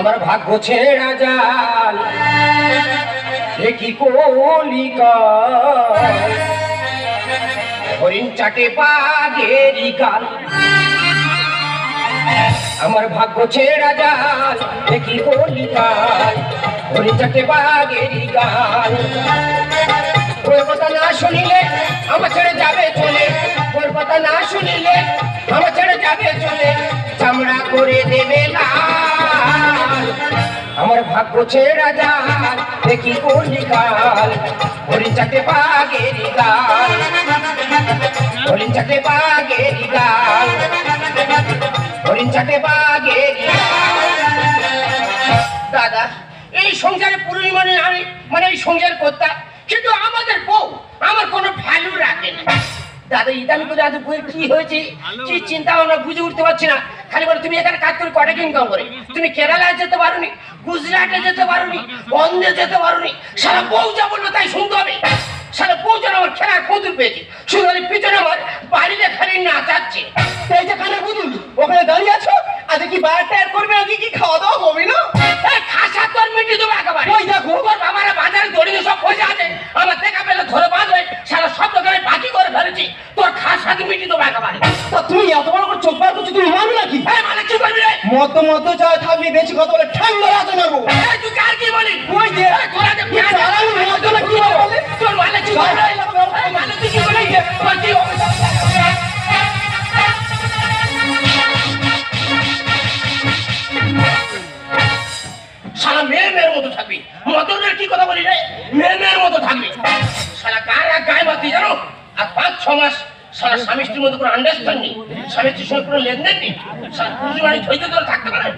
আমার ভাগ্য ছেড়া যান এ কি কলিকা? চাটে বাগেরি গাল। আমার ভাগ্য ছেড়া যান এ কি কলিকা? হরিণ চাটে বাগেরি ওর কথা না শুনিলে আমার ছেড়ে যাবে চলে। ওর কথা না শুনিলে আমার ছেড়ে যাবে চলে। চামড়া করে দেবে আমার ভাগ্য ছেড়া যান দেখি কোনি কাল। বাগেরি গাল। হরিণ বাগেরি গাল। হরিণ বাগেরি দাদা এই সংসারে পুরুষ মানে আমি মানে এই সংসার করতাম কিন্তু আমাদের বউ আমার কোনো ভ্যালু রাখে না। দাদা ইদান করে আজ বইয়ের কি হয়েছে? কি চিন্তা ভাবনা বুঝে উঠতে পারছি না। খালি বলে তুমি এখানে কাজ করে কটা ইনকাম করে? তুমি কেরালায় যেতে পারোনি গুজরাটে যেতে পারোনি বন্ধে যেতে পারোনি সারা বউ যা বলবে তাই শুনতে হবে। সারা বউ যেন আমার খেলার কদুর পেয়েছি। শুধু পিছনে আমার বাড়িতে খালি নাচাচ্ছে। এই যে কানে বুঝুন ওখানে দাঁড়িয়ে আছো? আজ কি বার টায়ার করবে নাকি কি খাওয়া দাওয়া হবে না? খাসা তোর মিটি দেবো একেবারে। ওই দেখো। তোর বাবারা বাজারে দড়িয়ে সব বসে আছে। আমার দেখা পেলে ধরে বাঁধবে সারা সব দোকানে বাকি করে ফেলেছি। তোর খাসাকে মিটি দেবো একেবারে। তা তুমি এত বড় করে চোখ বার করছ তুমি মানবে নাকি? কি করবি রে মত মত যা থাকবি বেশি কথা বলে ঠান্ডা রাখতে মারবো। এই তুই কার কি বলি ওই যে মত না কি বলে? তোর মানে কি করবি মানে তুই কি বলি? তোর কি সারা মেয়ে মেয়ের মতো থাকবি। মতনের কি কথা বলি রে? মেয়ে মেয়ের মতো থাকবি। সারা গায়ে গায়ে মাতি জানো? আর পাঁচ ছ মাস সারা স্বামী স্ত্রীর মধ্যে কোনো আন্ডারস্ট্যান্ডিং স্বামী স্ত্রীর সঙ্গে কোনো লেনদেন নেই। পুরুষ বাড়ি ধৈর্য ধরে থাকতে পারে।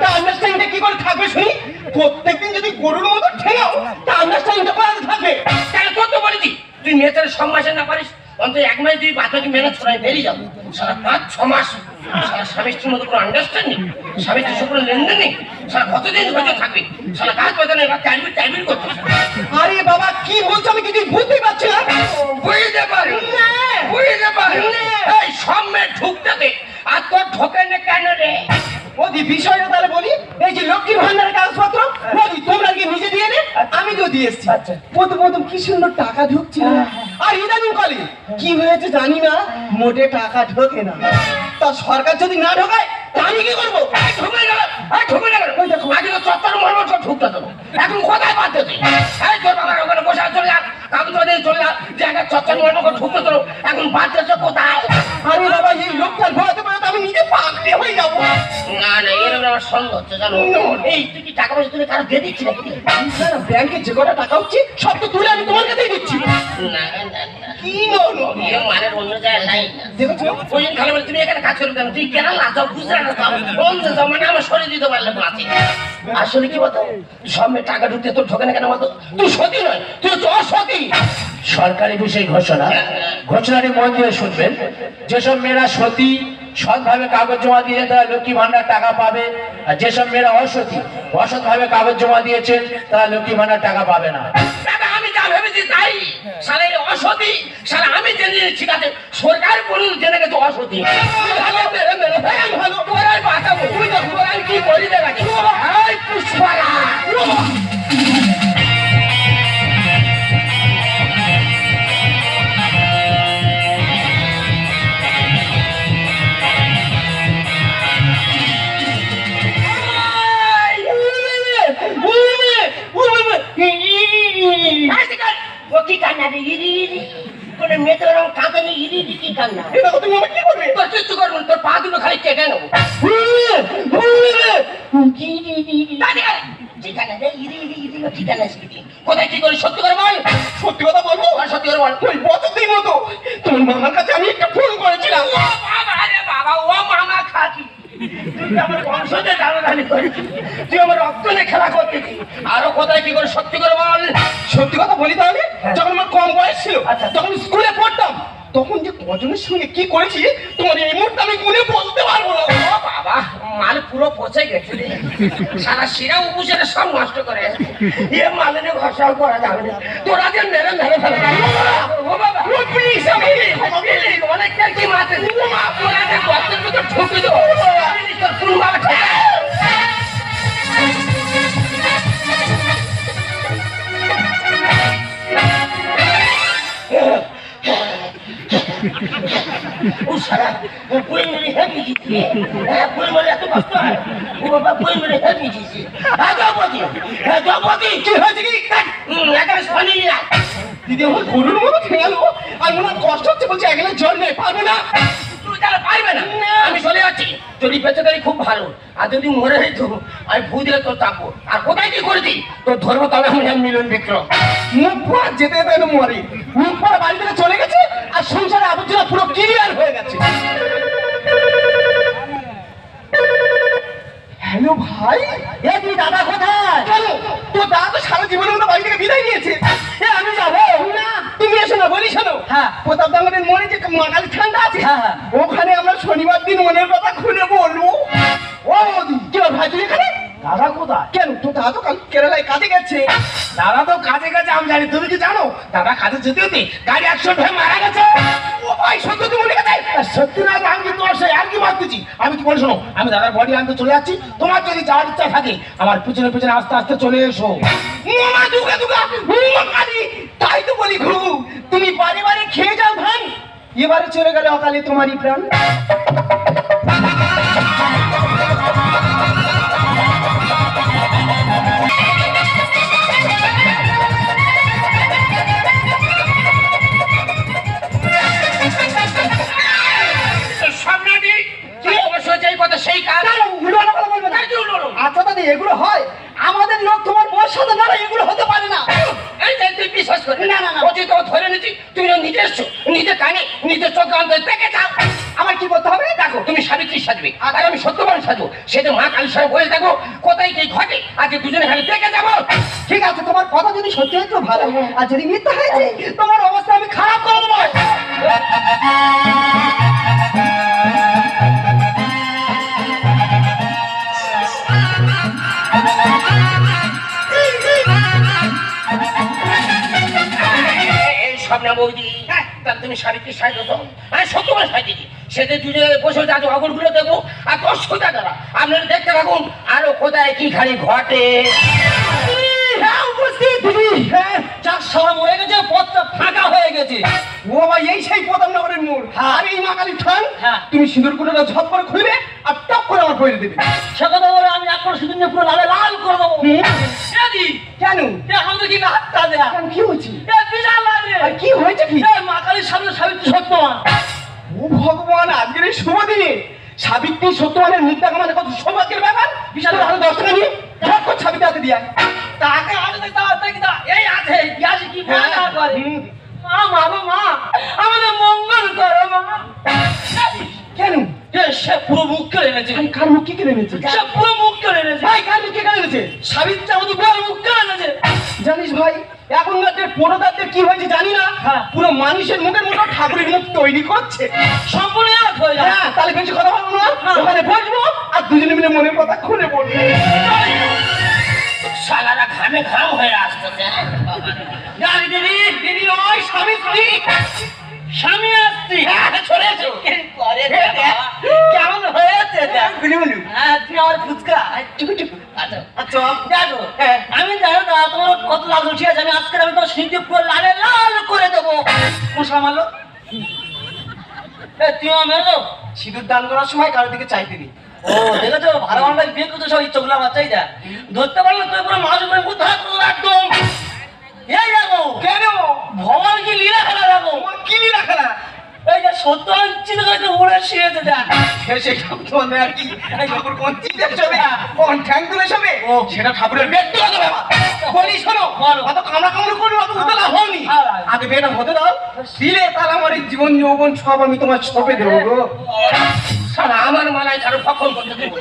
তা আন্ডারস্ট্যান্ডিংটা কি করে থাকবে শুনি? প্রত্যেকদিন যদি গরুর মতো ঠেলাও, তা আন্ডারস্ট্যান্ডিংটা কোথায় থাকবে? তাহলে তোর তো বলেছি তুই মেয়েদের সম্মাসে না পারিস। অন্তত এক মাস দুই বাকি মেহনত ছড়াই বেরিয়ে যাব। সারা পাঁচ ছ মাস। সারা স্বামী স্ত্রীর মধ্যে কোনো আন্ডারস্ট্যান্ডিং স্বামী স্ত্রীর সঙ্গে লেনদেন নেই। সারা কতদিন ধৈর্য থাকবে? সারা কাজ বাজানো এবার টাইমিং টাইমিং করতে আরে বাবা কি বলছো? আমি কিছু বুঝতেই পারছি না। বুঝতে পারি। বুঝতে পারি। এই সব মেয়ে ঢুকতে আর তোর ঢোকে না কেন রে? ওদি বিষয়টা তাহলে বলি। এই যে লক্ষ্মীর ভান্ডারের কাগজপত্র ওদি তোমরা কি নিজে দিয়ে নে? আমি তো দিয়ে এসছি। আচ্ছা। প্রথম প্রথম কি সুন্দর টাকা ঢুকছিল আর ইদানিং কালে কি হয়েছে জানি না মোটে টাকা ঢোকে না। তা সরকার যদি না ঢোকায় তা আমি কি করব? ঢুকে এই ঢুকে দেখো। আগে তো চত্বর মরমর সব ঢুকতে দেবো। এখন কোথায় তুই এই তোর বাবার ওখানে বসে আছে, চলে যা। দিয়ে চলে যা করে ঢুকতে এখন হচ্ছে কোথায়? আরে বাবা এই লোকটার পারে আমি নিজে পাগলি হয়ে যাব। না না এরকম আমার সন্দেহ হচ্ছে জানো? এই তুই কি টাকা পয়সা তুলে কারও দিয়ে দিচ্ছি না না ব্যাংকে যে কটা টাকা হচ্ছে সব তো তুলে আমি তোমার কাছেই দিচ্ছি। না না না কি নলো এ মানে অন্য জায়গায় নাই। না দেখেছ? ওই খালি বলে, তুমি এখানে কাজ করবে কেন? তুই যাও গুজরাট যাও অন্য যাও মানে আমার শরীর দিতে পারলে বাঁচে আসলে কি বলতো? সব টাকা ঢুকতে তোর ঢোকে না কেন বলতো? তুই সতী নয় তুই তো অসতী। সরকারি বিষয় ঘোষণা। ঘোষণাটি মন দিয়ে শুনবেন। যেসব মেয়েরা সতী সৎভাবে কাগজ জমা দিয়ে তারা লক্ষ্মী ভান্ডার টাকা পাবে। আর যেসব মেয়েরা অসতী অসৎভাবে কাগজ জমা দিয়েছেন তারা লক্ষ্মী ভান্ডার টাকা পাবে না। আমি যা ভেবেছি তাই। অসতী আমি জেনে নিয়েছি, ঠিক আছে? সরকার বলুন জেনে গেছে অসতী। কি করি পুষ্পারা। কি কান্না রে ইরি ইরি। কোন মেয়ে তো এরকম কাঁদে ইরি ইরি কি কান্না? এটা তুমি আমার কি করবে? তোর কিচ্ছু করব তোর পা দুটো খালি কেটে নেব। দাঁড়িয়ে আয়। ঠিকানা দে, ইরি ইরি ইরি ঠিকানা শিখি। কোথায় কি করি সত্যি করে বল। সত্যি কথা বলব? বল, সত্যি করে বল। ওই বছরদিন মতো। তোমার মামার কাছে আমি একটা ফোন করেছিলাম। ও বাবা ও মামা খাকি। তুই আমার বংশতে দাঁড়াদাঁড়ি করেছিস। তুই আমার রক্ত নিয়ে খেলা করতেছিস। আরও কোথায় কি করে সত্যি করে বল। সত্যি কথা বলি তাহলে যখন আমার কম বয়স ছিল আচ্ছা। তখন স্কুলে পড়তাম। তখন যে কজনের সঙ্গে কি করেছি তোমার এই মুহূর্তে আমি গুনে বলতে পারব না। বাবা মাল পুরো পচে গেছে রে। সারা শিরা উপসের সব নষ্ট করে। এ মালে নিয়ে ঘষাও করা যাবে না। তোরা যে মেরে মেরে ফেলে ও বাবা ও প্লিজ কি মাতে তোরা যে গর্তের ভিতর ঢুকে দাও তাহলে পারবে না। আমি চলে যাচ্ছি। যদি বেঁচে থাকি খুব ভালো আর যদি মরে যেত আমি ভূ দিলে তোর চাপবো আর কোথায় কি করেছি? তোর ধর্ম তবে আমি মিলন বিক্রম। মুখ পোড়া যেতে যেতে মরে। মুখ পোড়া বাড়ি থেকে চলে গেছে আর সংসারে আবর্জনা পুরো ক্লিয়ার হয়ে গেছে। হ্যালো ভাই এ তুই দাদা কোথায়? তোর দাদা তো সারা জীবনের মতো বাড়ি থেকে বিদায় নিয়েছে। আমি যাব? না। তুমি এসো না বলি শোনো। হ্যাঁ। প্রতাপ মনে যে ঠান্ডা আছে হ্যাঁ ওখানে আমরা শনিবার দিন মনের কথা খুলে বলব। ও মোদি কি ভাই তুই এখানে? দাদা কোথায়? কেন তোর দাদা তো কাল কেরালায় কাজে গেছে। দাদা তো কাজে কাজে আমি জানি তুমি কি জানো? দাদা কাজে যেতে গাড়ি অ্যাক্সিডেন্ট হয়ে মারা গেছে। ও ভাই সত্য তুমি গেছে? সত্যি না আমি কিন্তু সাথে আর কি ভাবতেছি? আমি কি বলি শোনো আমি দাদার বডি আনতে চলে যাচ্ছি। তোমার যদি যাওয়ার ইচ্ছা থাকে আমার পিছনে পিছনে আস্তে আস্তে চলে এসো। মামা দুগা দুগা মামা কালি তাই তো বলি ঘুঘু তুমি বারে বারে খেয়ে যাও ধান এবারে চলে গেল অকালে তোমারই প্রাণ। আচ্ছা দাদি এগুলো হয়? আমাদের লোক তোমার না, না, না। ও যে ধরে নিচ্ছি তুমি না নিজে কানে নিজের চোখ দেখে যাও। আমার কি বলতে হবে? দেখো তুমি সাবিত্রী সাজবে? আর আমি সত্যবান সাজবো। সেটা মা কালী সঙ্গে বলে দেখো কোথায় কি ঘটে আজকে দুজনে খালি দেখে যাব। ঠিক আছে তোমার কথা যদি সত্যি হয় তো ভালো। আর যদি মিথ্যা হয়েছে তোমার অবস্থা আমি খারাপ করে দেবো। বৌদি তাহলে তুমি দুজনে বসে যাচ্ছ অগরগুলো দেখব। আর দাঁড়া আপনারা দেখতে থাকুন আরও কোথায় কি খালি ঘটে। হ্যাঁ উপস্থিত দিদি। হ্যাঁ চার সারা মরে গেছে পথটা ফাঁকা হয়ে গেছে। ও ভাই এই সেই মোড়। আর এই মাকালি তুমি সিঁদুর কুটোটা ঝপ করে খুলবে আর টপ করে আমার বইরে দেবে। সে কথা বলে আমি এক করে সিঁদুর নিয়ে পুরো লালে লাল করে দেবো। কেন এ আমাদের কি হাতটা দেয়া কেন কি হয়েছে এ বিশাল লাগে আর কি হয়েছে কি এ মা কালীর সামনে সাবিত্রী সত্যবান ও ভগবান আজকের এই শুভ দিনে সাবিত্রী সত্যবানের দেখা মানে কত সৌভাগ্যের ব্যাপার। বিশাল হাতে দশ টাকা নিয়ে ঝট করে সাবিত্রী হাতে দিয়া তাকে আগে দেখতে দেখি দা এই আছে গিয়াছি কি হ্যাঁ, মজা করে? মা মা মা আমাদের মঙ্গল করো মা। কেন? সে পুরো মুখ কেড়ে এনেছে। ভাই কার মুখ কেড়ে নিয়েছে সে পুরো মুখ কেড়ে এনেছে। ভাই কার মুখ কেড়ে নিয়েছে সাবিত্রী আমাদের পুরো মুখ কেড়ে এনেছে। জানিস ভাই এখনকার যে পোড়োদারদের কি হয়েছে জানি না? হ্যাঁ। পুরো মানুষের মুখের মতো ঠাকুরের মুখ তৈরি করছে। সম্পূর্ণ হয়ে হ্যাঁ তাহলে বেশি কথা বলব না? হ্যাঁ। ওখানে বসবো আর দুজনে মিলে মনের কথা খুলে বলব। শালারা ঘামে ঘাম হয়ে আসতেছে জানি দিদি দিদি ওই স্বামী আসছি হ্যাঁ, চলে এসো। কেমন হয়েছে? হ্যাঁ তুমি আমার ফুচকা। চুকু চুকু আচ্ছা দেখো আমি জানো না তোমার কত লাল ঠিক আছে আমি আজকে আমি তোমার সিঁদুর পুরো লালে লাল করে দেবো মশলা মারলো তুই আমার মেরো সিঁদুর দান করার সময় কারোর দিকে চাইতে নি ও দেখেছ ভালো ভালো বিয়ে করতে সব ইচ্ছা আমার চাই যা ধরতে পারলে তুই পুরো মাছ করে কোথায় একদম এই দেখো কেন ভগবান কি লীলা খেলা দেখো তোমার কিনি রাখা না এই যে সত্য চিন্তা করে উড়ে শিয়েছে দেখ সেই তোমাদের আর কি। ঠাকুর কোন চিন্তা শোবে কোন ঠ্যাং তুলে শোবে সেটা ঠাকুরের ব্যক্তিগত ব্যাপার। বলি শোনো অত কামড়া কামড় করব অত উতলা হওনি আর, আর। আগে বেটা হতে দাও। দিলে তাহলে আমার এই জীবন যৌবন সব আমি তোমার সপে দেবো গো। আমার মালায় করতে দেবো।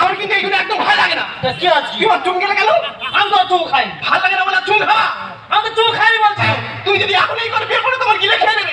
আমার কিন্তু এইগুলো একদম ভালো লাগে না। কি আছে? কি চুম গেলে কেন আমি তো চুমু খাই ভালো লাগে না বলে চুম খাওয়া? আমি তো চুমু খাইনি বলছি। তুমি যদি এখন এই করে বের করে তোমার গিলে খেয়ে নেবে।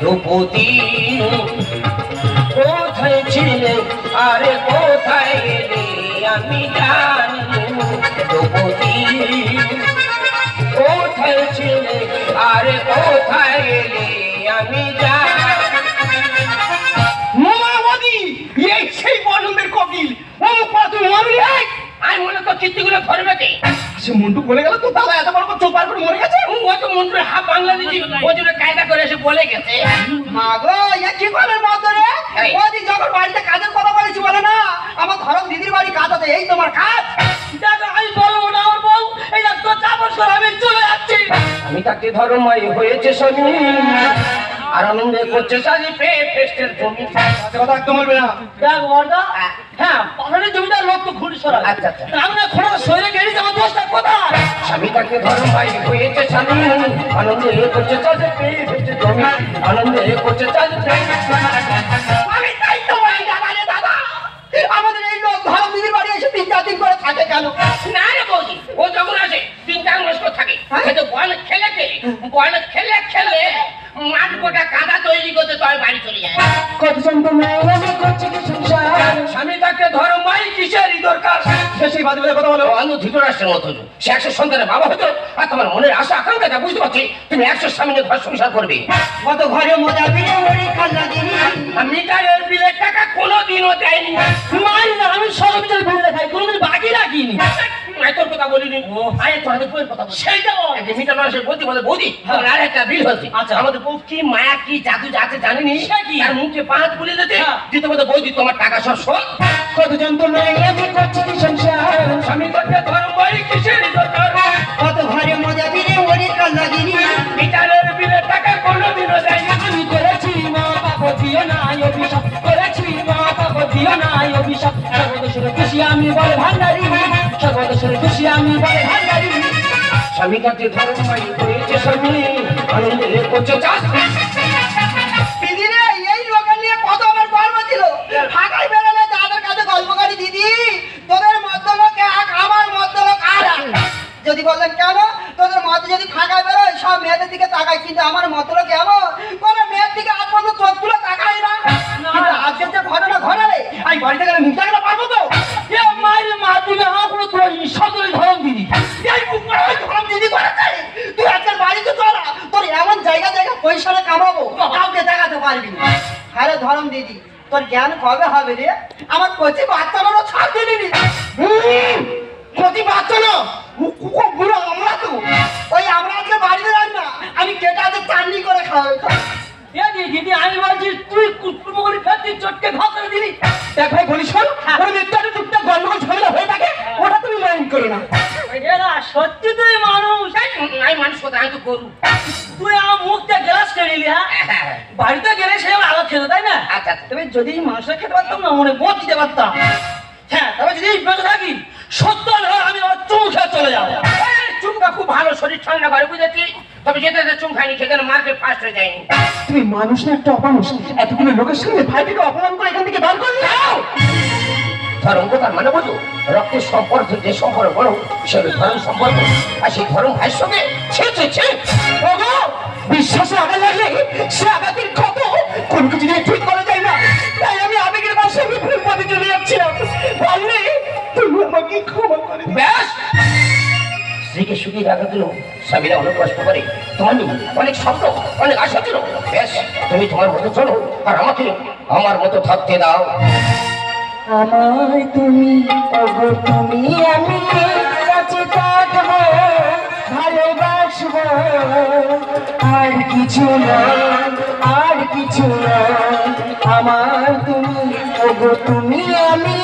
দ্রৌপদী কোথায় ছিলে? আরে কোথায় গেলে? আমি জানি। দ্রৌপদী কোথায় ছিলে? আরে কোথায় গেলে? আমি জানি। এই সেই বনন্দের কোকিল ও তুমি মরলি? আমি মনে কর চিত্তগুলো ধরবে কে? সে মুন্টু বলে গেল তো দাদা এত বড় করে চোখ বার করে মরে গেছে ও তো মন্ত্রের হাফ বাংলা দিদি ও জন্য কায়দা করে এসে বলে গেছে। মাগো এ কি করে মত রে? এই। ওদি যখন বাড়িতে কাজের কথা বলেছি বলে না আমার ধরম দিদির বাড়ি কাজ আছে এই তোমার কাজ। দেখো আমি বলব না আমার বউ এই দেখ তোর চাপস করে আমি চলে যাচ্ছি। আমি তাকে ধর্ময় হয়েছে শনি আর আনন্দে করছে সাজি পেয়ে ফেস্টের জমি। কথা একদম বলবে না দেখ বর্দা হ্যাঁ। পাহাড়ের জমিটার লোক তো ঘুরে সরা আচ্ছা, আচ্ছা। আমি না খোঁড়া শরীরে গেড়ি আমার দোষটা কোথায়? স্বামী তাকে ভাই হয়েছে স্বামী। আনন্দে করছে সাজি পেয়ে জমি আনন্দে করছে সাজি পেয়ে আমি তাই তো বলি দাদা রে দাদা আমাদের এই লোক দিদির বাড়ি এসে তিন চার দিন করে থাকে কেন? না রে বৌদি ও যখন আসে তিন চার মাস করে থাকে। হ্যাঁ? সে খেলে খেলে বল খেলে খেলে। মাঠ গোটা কাদা তৈরি করতে তবে বাড়ি চলে যায়। কতজন করছে কি সংসার? স্বামী তাকে ধর্ময় কিসেরই দরকার? সেই বাদে বাদে কথা বলো অন্য ধৃতরাষ্ট্রের মতো। সে একশো সন্তানের বাবা হতো আর তোমার মনের আশা আকাঙ্ক্ষা বুঝতে পারছি তুমি একশো স্বামী নিয়ে ঘর সংসার করবে। কত ঘরে মজা বিয়ে মরি কান্না দিনি আমি তার বিলের টাকা কোনোদিনও দেয়নি। মারি না আমি সব বিচার ভেঙে খাই কোনোদিন বাকি রাখিনি। বলিনি। আমি বউয়ের কথা বলি সেইটা বল। মিটার মানুষের বলে বৌদি আর একটা বিল হচ্ছে আচ্ছা। আমাদের বউ কি মায়া কি জাদু যাচ্ছে জানিনি? কি? আর মুখে পাঁচ বলে দিতে। হ্যাঁ। দিতে বলতে বৌদি তোমার টাকা সব শোধ। কতজন তোমরা এভাবে করছে কি সংসার? তাকে ধর্ম কিসের দরকার? কত ঘরে মজা কান্না দিনি মিটারের বিলের টাকা কোনোদিনও দেয়নি। আমি করেছি মা না অভিশাপ? খুশি আমি বলে ভান্ডারি। খুশি আমি বলে ভান্ডারি। স্বামী হয়েছে স্বামী ফাঁকাই বেরোলে কাছে গল্প করি, দিদি, তোদের আমার যদি বললেন কেন? তোদের মধ্যে যদি ফাঁকা বেরোয়, সব মেয়েদের দিকে তাকায়, কিন্তু আমার মতলোক এমন। ধরম দিদি তোর জ্ঞান কবে হবে রে? আমার কচি বাচ্চারও ছাড় নিবি কচি বাচ্চাটা বুড়ো আমরা তো। ওই আমরা আজকে বাড়িতে যাই না। আমি চাটনি করে দিদি আমি বলছি তুই কুটুম্ব করে ফেলতি চটকে ঘা করে দিবি দেখ ভাই বলি শোন ওর গন্ডগোল ঝামেলা হয়ে থাকে ওটা তুমি মাইন্ড করো না। সত্যি তুই মানুষ। মানুষ কথা আমি তো করু তুই আমার মুখ গ্লাস করে নিলি হ্যাঁ বাড়িতে গেলে সে আমার খেতে তাই না? আচ্ছা আচ্ছা। তবে যদি মাংস খেতে পারতাম না মনে বোধ দিতে পারতাম। হ্যাঁ তবে যদি বেঁচে থাকি সত্য হয় আমি আমার চুমু খেয়ে চলে যাব। এই, খুব ভালো শরীর ঠান্ডা করে বুঝেছি? তবে যেতে যেতে চুম খাইনি খেতে মার্কেট ফার্স্ট হয়ে যায়নি। তুমি মানুষ না একটা অমানুষ এতগুলো লোকের সামনে ভাইটিকে অপমান করে এখান থেকে বার করলে? ধর্ম কথার মানে বুঝো? রক্তের সম্পর্ক যে সম্পর্ক বড় সেটা ধর্ম সম্পর্ক। আর সেই ধর্ম ভাইয়ের সঙ্গে বিশ্বাসে আঘাত লাগলে সে আঘাতের ক্ষত কোন কিছু দিয়ে ঠিক করা যায় না। তাই আমি আবেগের বাসে আমি পথে চলে যাচ্ছিলাম পারলে তুমি আমাকে ক্ষমা করে ব্যাস! স্ত্রীকে সুখী রাখার জন্য স্বামীরা অনেক কষ্ট করে। তোমার অনেক স্বপ্ন অনেক আশা ছিল। ব্যাস তুমি তোমার মতো চলো আর আমাকে আমার মতো থাকতে দাও। আমায় তুমি ওগো তুমি আমি কাছে থাকব, ভালোবাসবো। আর কিছু না, আর কিছু না, আমার তুমি ওগো তুমি আমি।